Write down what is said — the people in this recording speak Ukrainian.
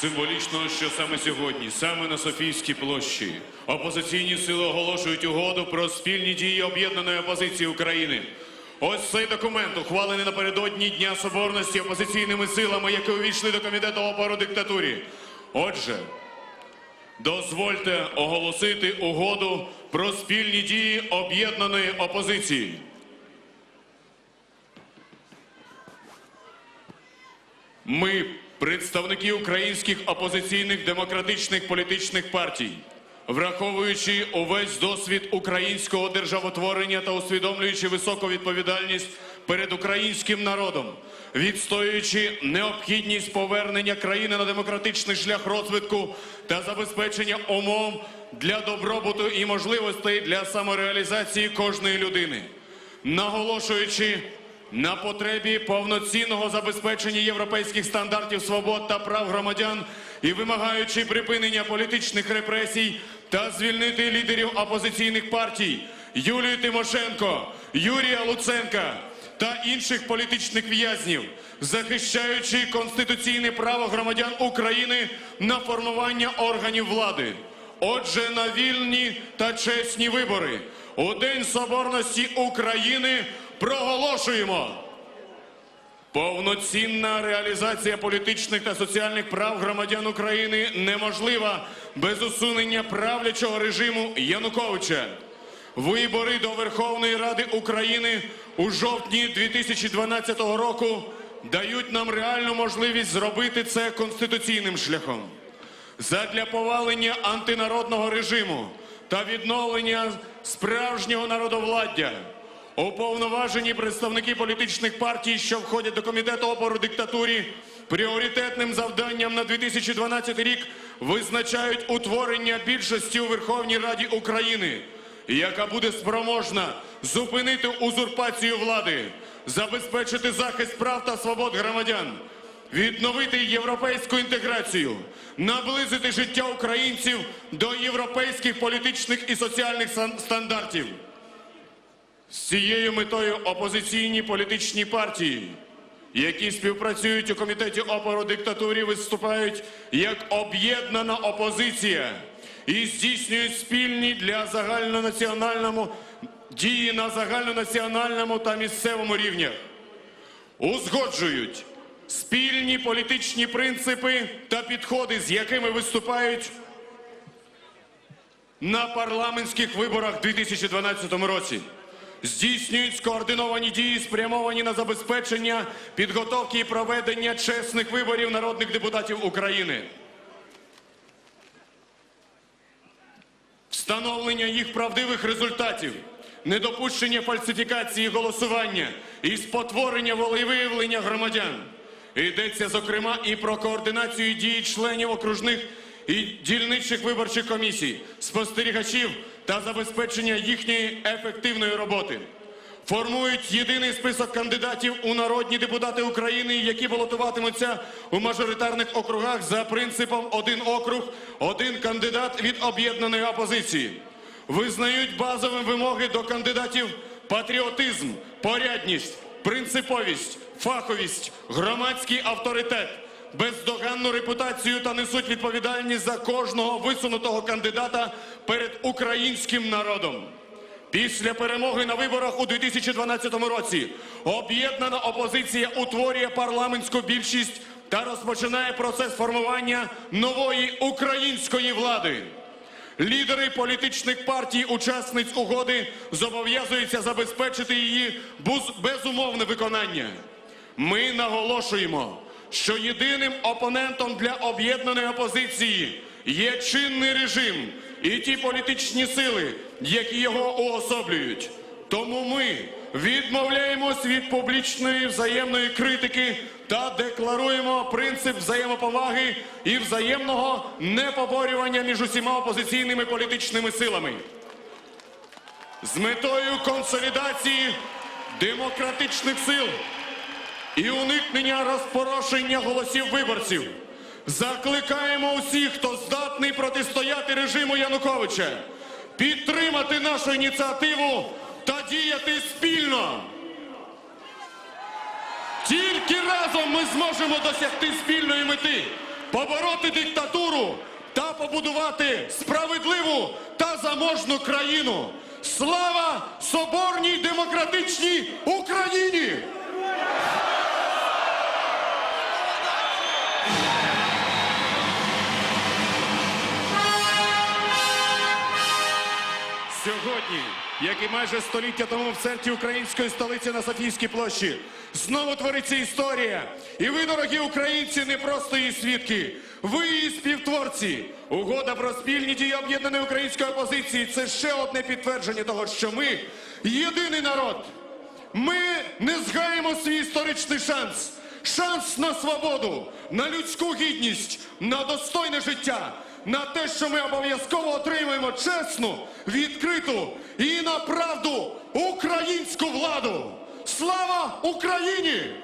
Символічно, що саме сьогодні, саме на Софійській площі, опозиційні сили оголошують угоду про спільні дії об'єднаної опозиції України. Ось цей документ, ухвалений напередодні Дня Соборності опозиційними силами, які увійшли до комітету опору диктатурі. Отже, дозвольте оголосити угоду про спільні дії об'єднаної опозиції. Ми, представники українських опозиційних демократичних політичних партій, враховуючи увесь досвід українського державотворення та усвідомлюючи високу відповідальність перед українським народом, відстоюючи необхідність повернення країни на демократичний шлях розвитку та забезпечення умов для добробуту і можливостей для самореалізації кожної людини, наголошуючи на потребі повноцінного забезпечення європейських стандартів свобод та прав громадян і вимагаючи припинення політичних репресій та звільнити лідерів опозиційних партій Юлію Тимошенко, Юрія Луценка та інших політичних в'язнів, захищаючи конституційне право громадян України на формування органів влади. Отже, на вільні та чесні вибори у День Соборності України проголошуємо. Повноцінна реалізація політичних та соціальних прав громадян України неможлива без усунення правлячого режиму Януковича. Вибори до Верховної Ради України у жовтні 2012 року дають нам реальну можливість зробити це конституційним шляхом. Задля повалення антинародного режиму та відновлення справжнього народовладдя уповноважені представники політичних партій, що входять до комітету опору диктатурі, пріоритетним завданням на 2012 рік визначають утворення більшості у Верховній Раді України, яка буде спроможна зупинити узурпацію влади, забезпечити захист прав та свобод громадян відновити європейську інтеграцію, наблизити життя українців до європейських політичних і соціальних стандартів. З цією метою опозиційні політичні партії, які співпрацюють у комітеті опору диктатурі, виступають як об'єднана опозиція і здійснюють спільні для загальнонаціональному дії на загальнонаціональному та місцевому рівнях узгоджують спільні політичні принципи та підходи, з якими виступають на парламентських виборах у 2012 році. Здійснюють скоординовані дії, спрямовані на забезпечення підготовки і проведення чесних виборів народних депутатів України. встановлення їх правдивих результатів, недопущення фальсифікації голосування і спотворення волевиявлення громадян. Йдеться, зокрема, і про координацію дій членів окружних і дільничних виборчих комісій, спостерігачів та забезпечення їхньої ефективної роботи. Формують єдиний список кандидатів у народні депутати України, які балотуватимуться у мажоритарних округах за принципом один округ, один кандидат від об'єднаної опозиції. Визнають базові вимоги до кандидатів патріотизм, порядність, принциповість, фаховість, громадський авторитет, бездоганну репутацію та несуть відповідальність за кожного висунутого кандидата перед українським народом. Після перемоги на виборах у 2012 році об'єднана опозиція утворює парламентську більшість та розпочинає процес формування нової української влади. Лідери політичних партій, учасниць угоди зобов'язуються забезпечити її безумовне виконання. Ми наголошуємо, що єдиним опонентом для об'єднаної опозиції є чинний режим і ті політичні сили, які його уособлюють. Тому ми відмовляємось від публічної взаємної критики та декларуємо принцип взаємоповаги і взаємного непоборювання між усіма опозиційними політичними силами з метою консолідації демократичних сил і уникнення розпорошення голосів виборців. Закликаємо усіх, хто здатний протистояти режиму Януковича, підтримати нашу ініціативу та діяти спільно. Тільки разом ми зможемо досягти спільної мети побороти диктатуру та побудувати справедливу та заможну країну. Слава соборній демократичній Україні! Як майже століття тому в центрі української столиці на Софійській площі, знову твориться історія. І ви, дорогі українці, не просто її свідки. Ви її співтворці. Угода про спільні дії об'єднаної української опозиції це ще одне підтвердження того, що ми єдиний народ. Ми не згаємо свій історичний шанс. Шанс на свободу, на людську гідність, на достойне життя, на те, що ми обов'язково отримаємо чесну, відкриту і на правду українську владу. Слава Україні!